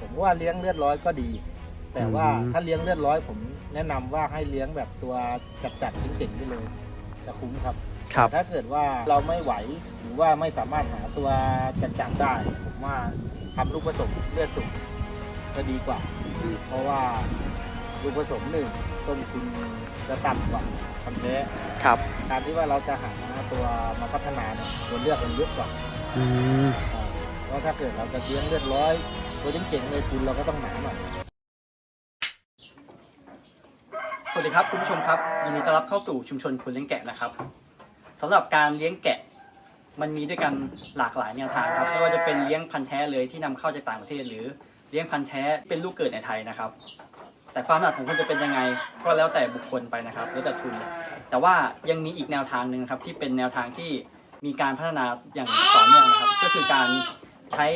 ผมว่าเลี้ยงเลือดร้อยก็ดี แต่ว่าอืม ถ้าเลี้ยงเลือดร้อย ผมแนะนำว่าให้เลี้ยงแบบตัวจัดๆเก่งๆไปเลยจะคุ้มครับ ครับ ถ้าเกิดว่าเราไม่ไหวหรือว่าไม่สามารถหาตัวจัดๆได้ผมว่าทำลูกผสมเลือดสูงจะดีกว่า เพราะว่าลูกผสมหนึ่งต้นทุนจะต่ำกว่าทำแท้ครับ การที่ว่าเราจะหาตัวมาพัฒนาเนี่ยตัวเลือกมันเยอะกว่า อืมอ่าเพราะถ้าเกิดเราจะเลี้ยงเลือดร้อย ตัวเจ๋งๆเลยทุนเราก็ต้องหนาหน่อยสวัสดีครับคุณผู้ชมครับยินดีต้อนรับเข้าสู่ชุมชนคนเลี้ยงแกะนะครับสำหรับการเลี้ยงแกะมันมีด้วยกันหลากหลายแนวทางครับไม่ว่าจะเป็นเลี้ยงพันธุ์แท้เลยที่นำเข้าจากต่างประเทศ หรือเลี้ยงพันธุ์แท้เป็นลูกเกิดในไทยนะครับ แต่ความถนัดของคุณจะเป็นยังไงก็แล้วแต่บุคคลไปนะครับแล้วแต่ทุน แต่ว่ายังมีอีกแนวทางหนึ่งครับที่เป็นแนวทางที่มีการพัฒนาอย่างต่อเนื่องนะครับ ก็คือการใช้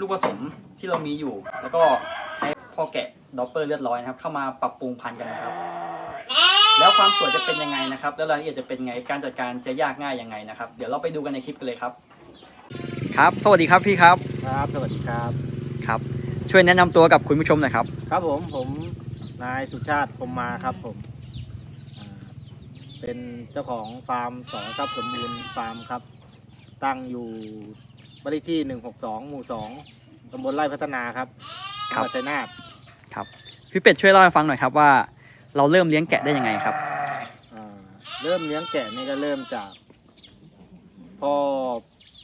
ลูกผสมที่เรามีอยู่ แล้วก็ใช้พ่อแกะดอปเปอร์เลือดร้อยนะครับ เข้ามาปรับปรุงพันธุ์กันนะครับ แล้วความสวยจะเป็นยังไงนะครับ แล้วรายละเอียดจะเป็นไงการจัดการจะยากง่ายยังไงนะครับ เดี๋ยวเราไปดูกันในคลิปกันเลยครับ ครับ สวัสดีครับพี่ครับครับ สวัสดีครับ ครับ ช่วยแนะนำตัวกับคุณผู้ชมหน่อยครับ ครับผมผมนายสุชาติพรหมมาครับผมอ่าเป็นเจ้าของฟาร์มสอทรัพย์สมบูรณ์ฟาร์มครับ ตั้งอยู่ บ้านเลขที่หนึ่งหกสองหมู่สองตำบลไร่พัฒนาครับครับจังหวัดชัยนาทครับ พี่เป็ดช่วยเล่าให้ฟังหน่อยครับว่า เราเริ่มเลี้ยงแกะได้ยังไงครับ อ่าเริ่มเลี้ยงแกะนี่ก็เริ่มจากพ่อ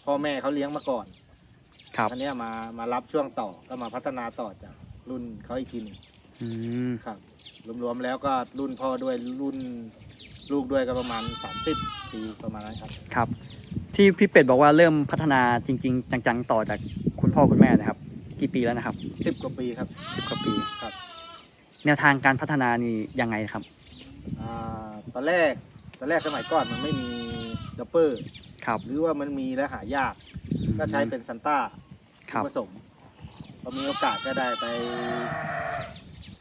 พ่อแม่เขาเลี้ยงมาก่อนครับ อันเนี้ยมามารับช่วงต่อก็มาพัฒนาต่อจากรุ่นเขาอีกทีหนึ่งอืม ครับรวมๆแล้วก็รุ่นพ่อด้วยรุ่นลูกด้วยก็ประมาณสามสิบปีประมาณนั้นครับ ครับ ที่พี่เป็ดบอกว่าเริ่มพัฒนาจริง ๆ จังๆ ต่อจากคุณพ่อคุณแม่นะครับ กี่ปีแล้วนะครับสิบกว่าปีครับ สิบกว่าปีครับ แนวทางการพัฒนานี่ยังไงครับอ่าตอนแรกตอนแรกสมัยก่อนมันไม่มีดับเปอร์ ครับหรือว่ามันมีแล้วหายาก ก็ใช้เป็นซันต้าครับ ผสมพอมีโอกาสก็ได้ไป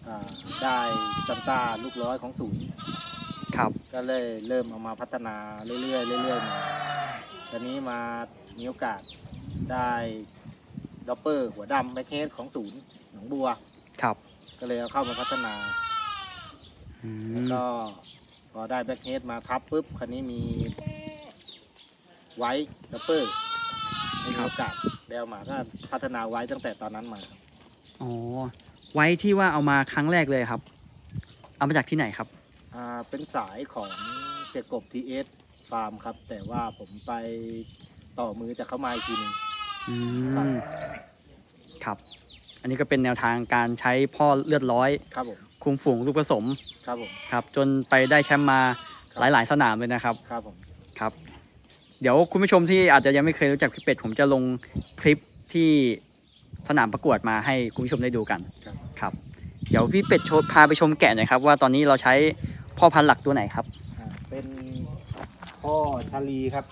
อ่าได้ซันต้าลูกร้อยของศูนย์ ครับ ก็เลยเริ่มเอามาพัฒนาเรื่อยๆเรื่อยๆมาต อนนี้มามีโอกาสได้ด็อปเปอร์หัวดำแบ็คเฮดของศูนย์หนองบัว ครับก็เลยเอาเข้ามาพัฒนา อืแล้วมก็พอได้แบ็คเฮดมาทับปุ๊บคันนี้มีไว้ด็อปเปอร์ไม่มีโอกาสได้เอามาก็พัฒนาไว้ตั้งแต่ตอนนั้นมาครับอ๋อไว้ที่ว่าเอามาครั้งแรกเลยครับ เอามาจากที่ไหนครับ อ่าเป็นสายของเสียกบทีเอส ฟาร์มครับ แต่ว่าผมไปต่อมือจากเขามาอีกทีหนึง อืครับ มครับ อันนี้ก็เป็นแนวทางการใช้พ่อเลือดร้อย ครับผมคุมฝูงลูกผสมครับผมครับ จนไปได้แชมป์มาครับหลาย ๆ สนามเลยนะครับ ครับผม ครับ เดี๋ยวคุณผู้ชมที่อาจจะยังไม่เคยรู้จักพี่เป็ด ผมจะลงคลิปที่สนามประกวดมาให้คุณผู้ชมได้ดูกันครับ ครับ เดี๋ยวพี่เป็ดโชว์พาไปชมแกะหน่อยครับว่าตอนนี้เราใช้พ่อพันธุ์หลักตัวไหนครับ อ่าเป็น พ่อชาลีครับ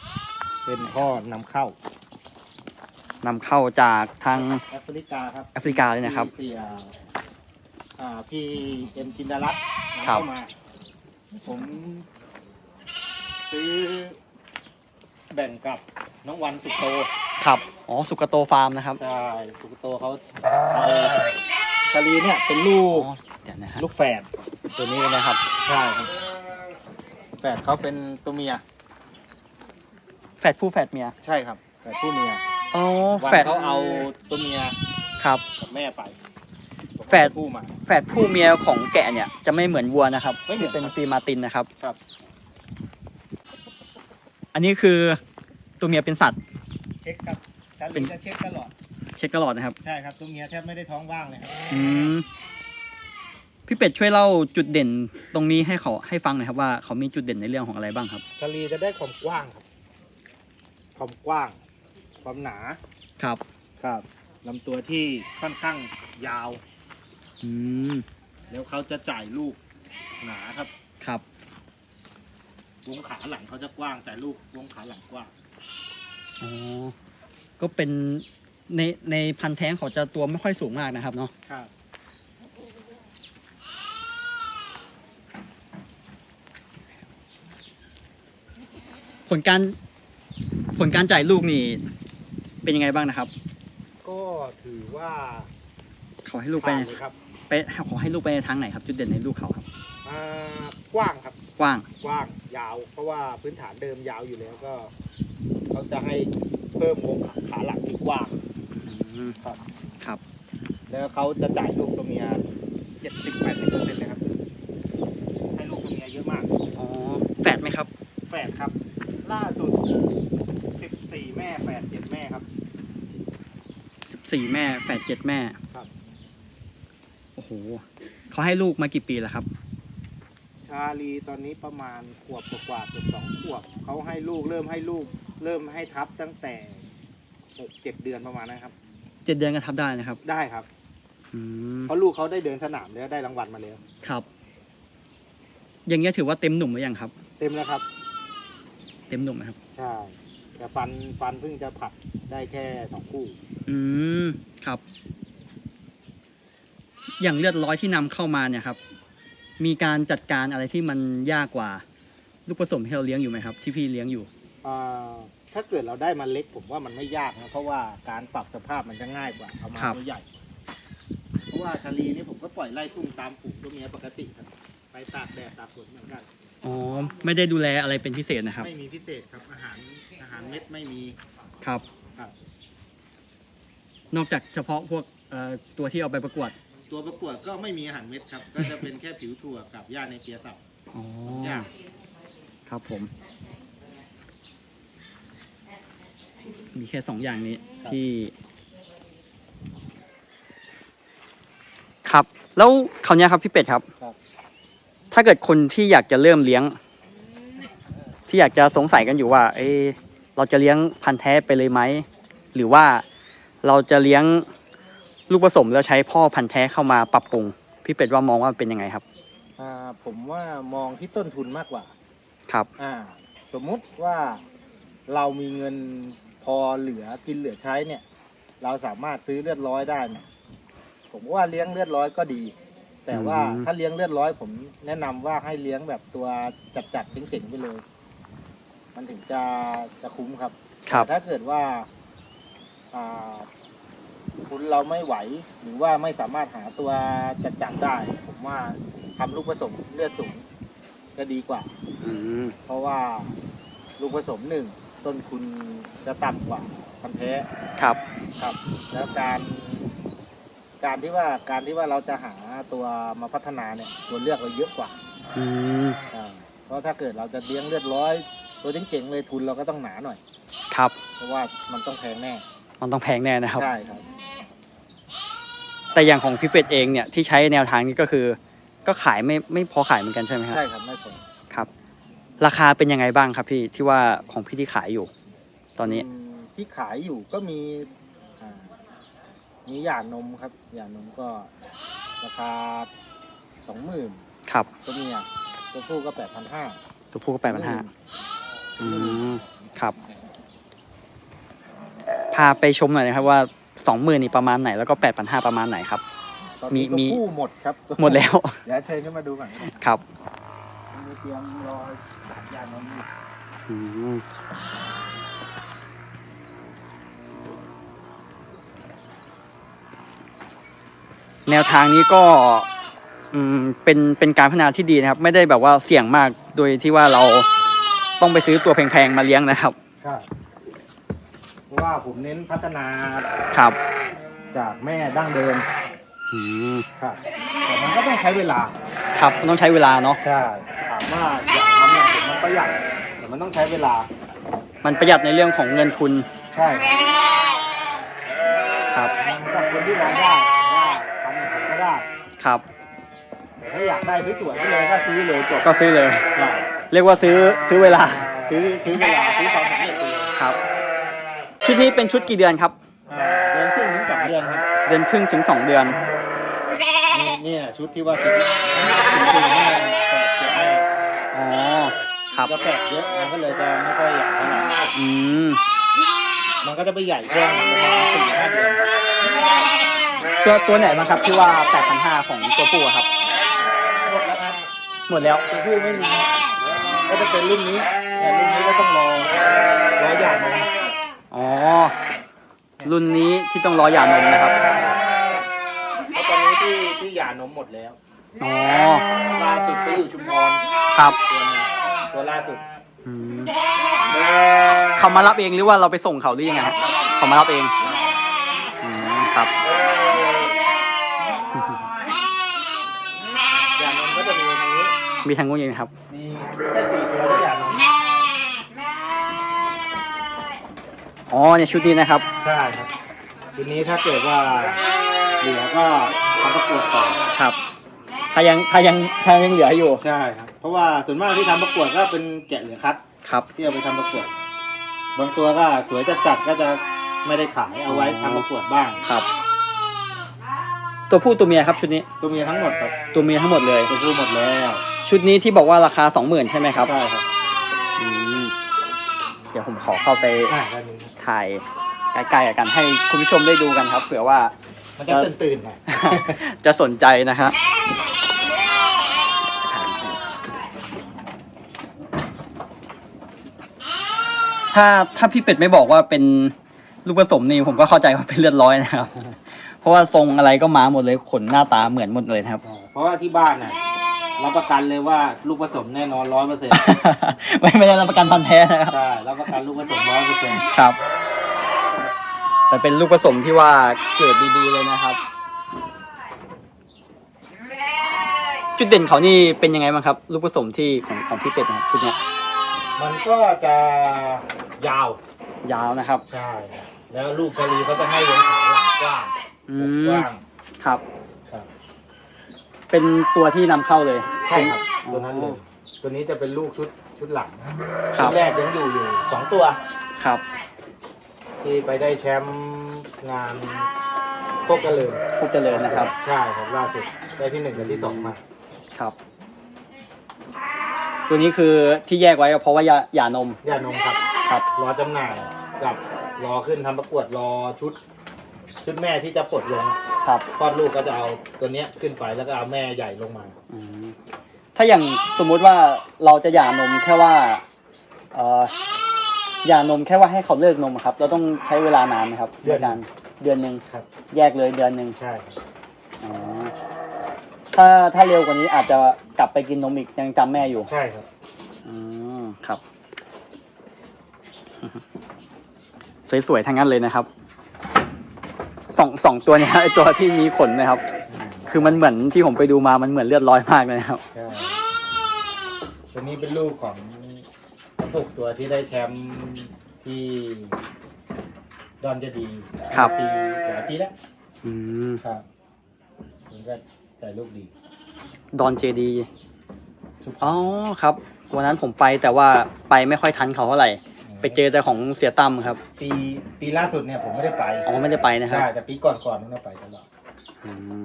เป็นพ่อนำเข้านำเข้าจากทางแอฟริกาครับแอฟริกาเลยนะครับ ที่เสียอ่าพี่เอ็มจินดารัตน์นำครับเข้ามา ผมซื้อแบ่งกับน้องวันสุกโต ครับ อ๋อ สุกโตฟาร์มนะครับ ใช่สุกโตเขาเอาชาลีเนี่ยเป็นลูอ๋อกเดี๋ยวนะฮะลูกแฝดตัวนี้เลยนะครับ ใช่ครับแฝดเขาเป็นตัวเมีย แฝดผู้แฝดเมีย ใช่ครับแฝดผู้เมียอ๋อ วันแฝดเขาเอาตัวเมียครับ กับแม่ไปแฝด ผู้มา แฝดผู้เมียของแกะเนี่ยจะไม่เหมือนวัวนะครับไม่เหมือนเป็นฟีมาตินนะครับ ครับ อันนี้คือตัวเมียเป็นสัตว์ เช็คครับชาเป็ลีนจะเช็คตลอด เช็คตลอดนะครับ ใช่ครับตัวเมียแทบไม่ได้ท้องว่างเลยครับ อืมพี่เป็ดช่วยเล่าจุดเด่นตรงนี้ให้เขาให้ฟังหน่อยครับว่าเขามีจุดเด่นในเรื่องของอะไรบ้างครับ ชาลีจะได้ความกว้างครับ ความกว้าง ความหนาครับครับลำตัวที่ค่อนข้างยาว อืมแล้วเขาจะจ่ายลูกหนาครับครับวงขาหลังเขาจะกว้างแต่ลูกวงขาหลังกว้างอ๋อก็เป็นในในพันธุ์แท้งเขาจะตัวไม่ค่อยสูงมากนะครับเนาะครับผลการ ผลการจ่ายลูกนี่เป็นยังไงบ้างนะครับ ก็ถือว่าเขาให้ลูกไปผ่านในเลยครับไปขอให้ลูกไปในทางไหนครับ จุดเด่นในลูกเขาครับ อ่ากว้างครับ กว้างกว้างยาว เพราะว่าพื้นฐานเดิมยาวอยู่แล้วก็เขาจะให้เพิ่มวงขาหลังที่กว้างอืมครับ ครับ แล้วเขาจะจ่ายลูกตัวเมียเจ็ดสิบแปดสิบเปอร์เซ็นต์เลยครับ ให้ลูกตัวเมียเยอะมาก อ๋อแฝดไหมครับ แปดครับ ล่าสุดสิบสี่แม่แปดเจ็ดแม่ครับ สิบสี่แม่แฝดเจ็ดแม่ครับ โอ้โหเขาให้ลูกมากี่ปีแล้วครับ ชาลีตอนนี้ประมาณขวบกว่าๆเกือบสองขวบเขาให้ลูกเริ่มให้ลูก เริ่มให้ทับตั้งแต่หกเจ็ดเดือนประมาณนั้นครับ เจ็ดเดือนก็ทับได้นะครับ ได้ครับอืมเพราะลูกเขาได้เดินสนามแล้วได้รางวัลมาแล้ว ครับ อย่างเงี้ยถือว่าเต็มหนุ่มหรือยังครับ เต็มแล้วครับ เต็มหนุ่มนะครับ ใช่ แต่ฟันฟันเพิ่งจะผัดได้แค่สองคู่ อืม ครับ อย่างเลือดร้อยที่นำเข้ามาเนี่ยครับ มีการจัดการอะไรที่มันยากกว่า ลูกผสมที่เราเลี้ยงอยู่ไหมครับ ที่พี่เลี้ยงอยู่ อ่าถ้าเกิดเราได้มาเล็กผมว่ามันไม่ยากนะเพราะว่าการปรับสภาพมันจะง่ายกว่าเอามาครับ ตัวใหญ่ เพราะว่าชาลีนี่ผมก็ปล่อยไล่ทุ่งตามฝูงตัวเมียปกติครับไปตากแดดตากฝนเหมือนกัน อ๋อ ไม่ได้ดูแลอะไรเป็นพิเศษนะครับ ไม่มีพิเศษครับอาหารอา หารเม็ดไม่มีครับ ครับ นอกจากเฉพาะพวกเอ่อตัวที่เอาไปประกวดตัวประกวดก็ไม่มีอาหารเม็ดครับ ก็จะเป็นแค่ผิวถั่วกับหญ้าในเปียสับอ๋ออย่างครับผม มีแค่สองอย่างนี้ที่ ครับ แล้วคราวเนี้ยครับพี่เป็ดครับ ครับ ถ้าเกิดคนที่อยากจะเริ่มเลี้ยง ที่อยากจะสงสัยกันอยู่ว่า เอะ เราจะเลี้ยงพันธุ์แท้ไปเลยไหม หรือว่าเราจะเลี้ยงลูกผสมแล้วใช้พ่อพันธุ์แท้เข้ามาปรับปรุง พี่เป็ดว่ามองว่ามันเป็นยังไงครับอ่าผมว่ามองที่ต้นทุนมากกว่าครับอ่าสมมุติว่าเรามีเงินพอเหลือกินเหลือใช้เนี่ย เราสามารถซื้อเลือดร้อยได้เนี่ยผมว่าเลี้ยงเลือดร้อยก็ดี แต่ว่าอืมถ้าเลี้ยงเลือดร้อยผมแนะนำว่าให้เลี้ยงแบบตัวจัดๆเจ๋งๆไปเลย มันถึงจะจะคุ้มครับครับ แต่ถ้าเกิดว่าอ่า คุณเราไม่ไหว หรือว่าไม่สามารถหาตัวจัดๆได้ ผมว่าทำลูกผสมเลือดสูงจะดีกว่า อืม เพราะว่าลูกผสมหนึ่งต้นทุนจะต่ำกว่าพันธุ์แท้ครับ ครับ แล้วการ การที่ว่าการที่ว่าเราจะหาตัวมาพัฒนาเนี่ยตัวเลือกเราเยอะกว่าอืม อ่าเพราะถ้าเกิดเราจะเลี้ยงเลือดร้อย ตัวเจ๋งๆเลยทุนเราก็ต้องหนาหน่อย ครับ เพราะว่ามันต้องแพงแน่ มันต้องแพงแน่นะครับ ใช่ครับ แต่อย่างของพี่เป็ดเองเนี่ยที่ใช้แนวทางนี้ก็คือ ก็ขายไม่ไม่พอขายเหมือนกันใช่ไหมครับใช่ครับไม่ผลครับ ราคาเป็นยังไงบ้างครับพี่ที่ว่าของพี่ที่ขายอยู่ ตอนนี้มที่ขายอยู่ก็มีอ่ามีหย่านมครับหย่านมก็ราคาสองหมื่นครับ ตัวเมียตัวผู้ก็แปดพันห้าตัวผู้ก็แปดพันห้า อืมครับ พาไปชมหน่อยนะครับว่าสองหมื่นนี่ประมาณไหนแล้วก็แปดพันห้าประมาณไหนครับ ตอนนี้มีตัวมีผู้หมดครับหมดแล้ว เดี๋ยวเชิญขึ้นมาดูก่อนครับครับมีเตรียมรอสามยานมอยู่อืมแนวทางนี้ก็ อืมเป็นเป็นการพัฒนาที่ดีนะครับ ไม่ได้แบบว่าเสี่ยงมากโดยที่ว่าเรา ต้องไปซื้อตัวแพงๆมาเลี้ยงนะครับใช่เพราะว่าผมเน้นพัฒนาครับจากแม่ดั้งเดิม อืมครับแต่มันก็ต้องใช้เวลา ครับต้องใช้เวลาเนาะใช่ ถามว่าอยากทำเนี่ยผมมันประหยัดแต่มันต้องใช้เวลา มันประหยัดในเรื่องของเงินทุนใช่ครับสำหรับคนที่รายได้ว่าทำอย่างไรก็ได้ ครับ แต่ถ้าอยากได้สวยๆก็เลยก็ซื้อเลยจบก็ซื้อเลย ใช่ เรียกว่าซื้อซื้อเวลาซื้อซื้อเวลาซื้อความสำเร็จไปเลยครับ ชุดนี้เป็นชุดกี่เดือนครับ อ่าเดือนครึ่งถึงสองเดือนครับเดือนครึ่งถึงสองเดือน นี่เนี่ยชุดที่ว่าชุดที่สี่แม่แปดเจ็ดแม่อ๋อ ครับก็แปดเยอะมันก็เลยจะไม่ค่อยใหญ่เท่าไหร่อืม มันก็จะไปใหญ่แค่ประมาณสี่ห้าเดือนตัวตัวไหนบ้างครับที่ว่า 8,500 ของตัวผู้อะครับหมดแล้วครับ หมดแล้วตัวผู้ไม่มีก็จะเป็นรุ่นนี้แต่รุ่นนี้ก็ต้องรอรอหย่านมอ๋อ รุ่นนี้ที่ต้องรอหย่านมนะครับตหย่านมหมดแล้วอ๋อล่าสุดไปอยู่ชุมพรครับตัวหนึงตัวล่าสุดอืมเขามารับเองหรือว่าเราไปส่งเขาหรือยังไงครับเขามารับเองอืมครับ หย่าน มก็จะมีทางนี้มีทางงูนยังครับ มีแค่สี่ตัวที่หย่านมอ๋อเนี่ยชุดนี้นะครับ ใช่ครับทีนี้ถ้าเกิดว่าเหลือก็ทำประกวดต่อครับ ถ้ายังถ้ายังถ้ายังเหลืออยู่ ใช่ครับ เพราะว่าส่วนมากที่ทำประกวดก็เป็นแกะเหลือคัดครับ ที่เอาไปทำประกวด บางตัวก็สวยจัดจัดๆก็จะไม่ได้ขายเอาไว้ทำประกวดบ้างครับ ตัวผู้ตัวเมียครับชุดนี้ตัวเมียทั้งหมดครับตัวเมียทั้งหมดเลย ตัวผู้หมดแล้วชุดนี้ที่บอกว่าราคาสองหมื่นใช่ไหมครับใช่ครับอืมเดี๋ยวผมขอเข้าไปอ่าด้านนี้ถ่ายใกล้ๆกันให้คุณผู้ชมได้ดูกันครับ เผื่อว่า มันจะตื่นตื่นๆหน่อย จะสนใจนะครับถ้าถ้าพี่เป็ดไม่บอกว่าเป็นลูกผสมนี่ผมก็เข้าใจว่าเป็นเลือดร้อยนะครับ เพราะว่าทรงอะไรก็มาหมดเลยขนหน้าตาเหมือนหมดเลยนะครับ เพราะว่าที่บ้านน่ะรับประกันเลยว่าลูกผสมแน่นอนร้อยเปอร์เซ็นต์ไม่ไม่ได้รับประกันพันธุ์แท้นะครับใช่รับประกันลูกผสมร้อยเปอร์เซ็นต์ครับ แต่เป็นลูกผสมที่ว่าเกรดดีๆเลยนะครับ จุดเด่นเขานี่เป็นยังไงบ้างครับ ลูกผสมที่ของของพี่เป็ดนะครับชุดเนี้ยมันก็จะยาว ยาวนะครับ ใช่ แล้วลูกชะลีเขาจะให้เลี้ยงขาหลังกว้าง อือกมกว้างครับ ครับ เป็นตัวที่นำเข้าเลยใช่ครับอ๋อตัวนั้นเลย ตัวนี้จะเป็นลูกชุดชุดหลังครัชุบดแรกยังอยู่อยู่สองตัว ครับที่ไปได้แชมป์งานโคกกระเลินพวกเจริญนะครับ ใช่ครับล่าสุดได้ที่หนึ่งกับที่สองมา ครับ ตัวนี้คือที่แยกไว้ก็เพราะว่ายาหย่านมย่านมครับ ครับ รอจำหน่ายกับรอขึ้นทำประกวดรอชุด ชุดแม่ที่จะปลดลงครับคลอดลูกก็จะเอาตัวเนี้ยขึ้นไปแล้วก็เอาแม่ใหญ่ลงมา อืมถ้าอย่างสมมุติว่าเราจะหย่านมแค่ว่าเอ่อหย่านมแค่ว่าให้เขาเลิกนมอะครับ เราต้องใช้เวลานานไหมครับเดือน ในการเดือนหนึ่งครับ แยกเลยเดือนหนึ่งใช่ครับอ๋อถ้าถ้าเร็วกว่านี้อาจจะกลับไปกินนมอีกยังจำแม่อยู่ ใช่ครับ อืมครับ สวยๆทั้งนั้นเลยนะครับ สองสองตัวเนี้ยไอตัวที่มีขนนะครับ คือมันเหมือนที่ผมไปดูมามันเหมือนเลือดร้อยมากเลยนะครับ ใช่ตัวนี้เป็นลูกของกระปุกตัวที่ได้แชมป์ที่ดอนเจะดีครับ ปีหลายปีแล้วอืมครับมันก็แต่ลูกดีดอนเจดีชุดอ๋อครับวันนั้นผมไปแต่ว่าไปไม่ค่อยทันเขาเท่าไหร่ ไปเจอแต่ของเสียตั้มครับ ปีปีล่าสุดเนี่ยผมไม่ได้ไปอ๋อไม่ได้ไปนะครับ ใช่แต่ปีก่อนก่อนๆนั้นนะไปตลอดอืม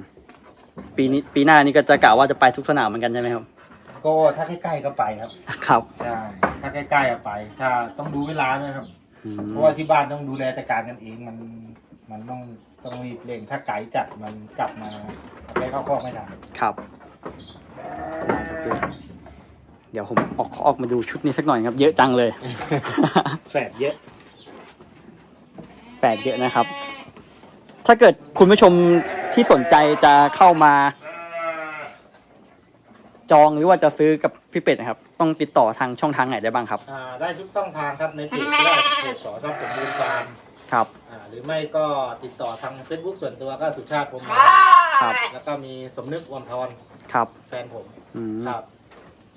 ปีนี้ปีหน้านี่ก็จะกะว่าจะไปทุกสนามเหมือนกันใช่ไหมครับ ก็ถ้าใกล้ๆก็ไปครับ ครับใช่ถ้าใกล้ๆก็ไป ถ้าต้องดูเวลาด้วยครับ อืมเพราะว่าที่บ้านต้องดูแลจัดการกันเองมันมันต้องต้องรีบเร่งถ้าไก่จัดมันกลับมาเอาไปเข้าคอกไม่ทัน ครับได้ครับพี่ เดี๋ยวผมออกออกมาดูชุดนี้สักหน่อยครับ เยอะจังเลย แฝดเยอะแปดเยอะนะครับ ถ้าเกิดคุณผู้ชมที่สนใจจะเข้ามา จองหรือว่าจะซื้อกับพี่เป็ดนะครับ ต้องติดต่อทางช่องทางไหนได้บ้างครับ อ่าได้ทุกช่องทางครับในเพจก็ได้เพจสอทรัพย์สมบูรณ์ฟาร์มครับ อ่าหรือไม่ก็ติดต่อทาง Facebook ส่วนตัวก็สุชาติพรหมมาครับ แล้วก็มีสมนึกวันทรครับ แฟนผมอืมครับ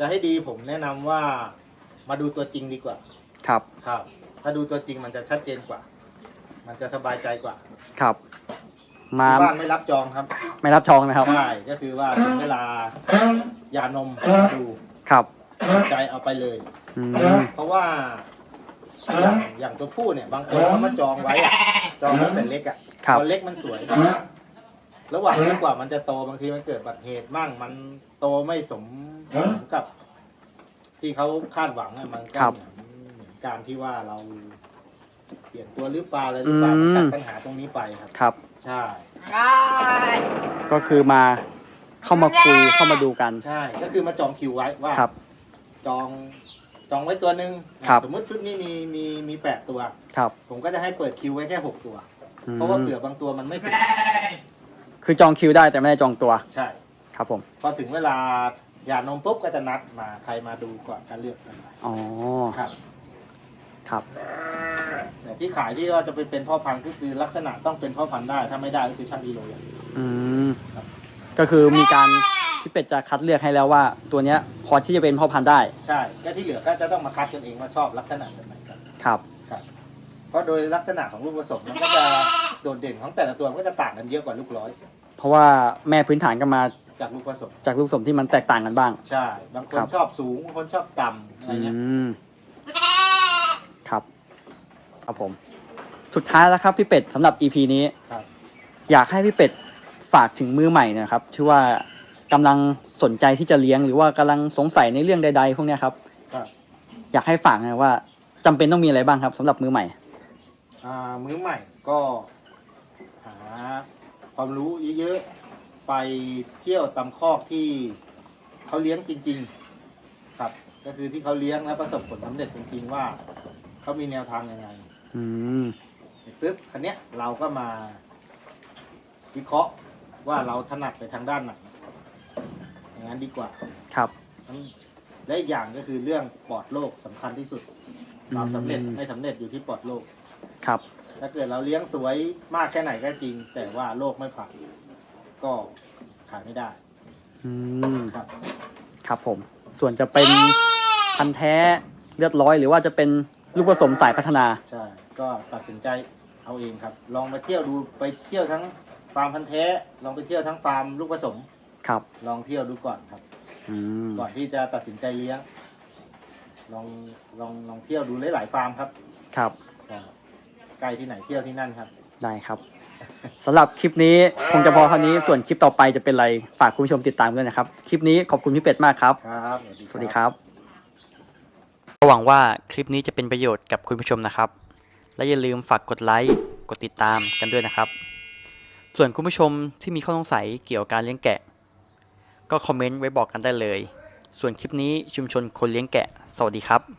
จะให้ดีผมแนะนำว่ามาดูตัวจริงดีกว่า ครับ ครับ ถ้าดูตัวจริงมันจะชัดเจนกว่า มันจะสบายใจกว่าครับ มาที่บ้านไม่รับจองครับไม่รับจองนะครับ ใช่ก็คือว่าถึงเวลายานมดูครับใจเอาไปเลย อืมเพราะว่าอย่างอย่างตัวผู้เนี่ย บางคนเขามาจองไว้อะจองตั้งแต่เล็กอะครับ ตอนเล็กมันสวย ระหว่างที่กว่ามันจะโตบางทีมันเกิดบัติเหตุมั่งมันโตไม่สม สมกับ ที่เขาคาดหวังอะมันก็ครับเหมือนเหมือนการที่ว่าเราเปลี่ยนตัวหรือเปล่าอะไรหรือเปล่ามันตัดปัญหาตรงนี้ไปครับ ครับ ใช่ ก็คือมาเข้ามาคุยเข้ามาดูกัน ใช่ ก็คือมาจองคิวไว้ว่าครับ จองจองไว้ตัวหนึ่งครับ สมมติชุดนี้มีมีมีแปดตัว ครับ ผมก็จะให้เปิดคิวไว้แค่หกตัวอืมเพราะว่าเผื่อบางตัวมันไม่ถึงคือจองคิวได้แต่ไม่ได้จองตัว ใช่ ครับผม พอถึงเวลาห ย่านมปุ๊บก็จะนัดมาใครมาดูก่อนการเลือกกันอ๋อครับ ครับแต่ที่ขายที่ว่าจะไปเป็นพ่อพันธุ์ก็คือลักษณะต้องเป็นพ่อพันธุ์ได้ ถ้าไม่ได้ก็คือช่างกิโลอย่างเดียว อืมครับ ก็คือมีการพี่เป็ดจะคัดเลือกให้แล้วว่า ตัวเนี้ยพอที่จะเป็นพ่อพันธุ์ได้ ใช่ ก็ที่เหลือก็จะต้องมาคัดกันเองว่าชอบลักษณะแบบไหนกัน ครับครับเพราะโดยลักษณะของลูกผสมมันก็จะโดดเด่นของแต่ละตัวมันก็จะต่างกันเยอะกว่าลูกร้อย เพราะว่าแม่พื้นฐานก็มา จากลูกผสมจากลูกผสมที่มันแตกต่างกันบ้าง ใช่ บางคนครับ ชอบสูงบางคนชอบต่ำอะไรอืเงี้ยมครับครับผม สุดท้ายแล้วครับพี่เป็ดสำหรับ EP นี้ ครับ อยากให้พี่เป็ดฝากถึงมือใหม่หนะครับชื่อว่ากำลังสนใจที่จะเลี้ยงหรือว่ากำลังสงสัยในเรื่องใด ๆ พวกเนี้ยครับ ครับ อยากให้ฝากนะว่าจำเป็นต้องมีอะไรบ้างครับสำหรับมือใหม่ อ่า มื้อใหม่ก็ หาความรู้เยอะๆ ไปเที่ยวตามคอกที่เขาเลี้ยงจริง ๆ ครับ ก็คือที่เขาเลี้ยงแล้วประสบผลสำเร็จจริงๆว่าเขามีแนวทางยังไงอืมเสร็จปุ๊บคันเนี้ยเราก็มาวิเคราะห์ว่าเราถนัดไปทางด้านไหนอย่างนั้นดีกว่าครับ ทั้งและอีกอย่างก็คือเรื่องปลอดโรคสำคัญที่สุด ความสำเร็จอืม ไม่สำเร็จอยู่ที่ปลอดโรค ครับ ถ้าเกิดเราเลี้ยงสวยมากแค่ไหนก็จริง แต่ว่าโรคไม่ผ่าน ก็ขายไม่ได้อืมครับ ครับผม ส่วนจะเป็นพันธุ์แท้เลือดร้อย หรือว่าจะเป็นลูกผสมสายพัฒนา ใช่ ก็ตัดสินใจเอาเองครับ ลองไปเที่ยวดูไปเที่ยวทั้งฟาร์มพันธุ์แท้ ลองไปเที่ยวทั้งฟาร์มลูกผสม ครับ ลองเที่ยวดูก่อนครับ อืมก่อนที่จะตัดสินใจเลี้ยง ลองลองลองเที่ยวดูหลายๆฟาร์มครับครับ ก็ใกล้ที่ไหนเที่ยวที่นั่นครับ ได้ครับ สำหรับคลิปนี้คงจะพอเท่านี้ส่วนคลิปต่อไปจะเป็นอะไรฝากคุณผู้ชมติดตามด้วยนะครับ คลิปนี้ขอบคุณพี่เป็ดมากครับ ครับสวัสดีครับก็หวังว่าคลิปนี้จะเป็นประโยชน์กับคุณผู้ชมนะครับ และอย่าลืมฝากกดไลค์กดติดตามกันด้วยนะครับ ส่วนคุณผู้ชมที่มีข้อสงสัยเกี่ยวกับการเลี้ยงแกะ ก็คอมเมนต์ไว้บอกกันได้เลย ส่วนคลิปนี้ชุมชนคนเลี้ยงแกะ สวัสดีครับ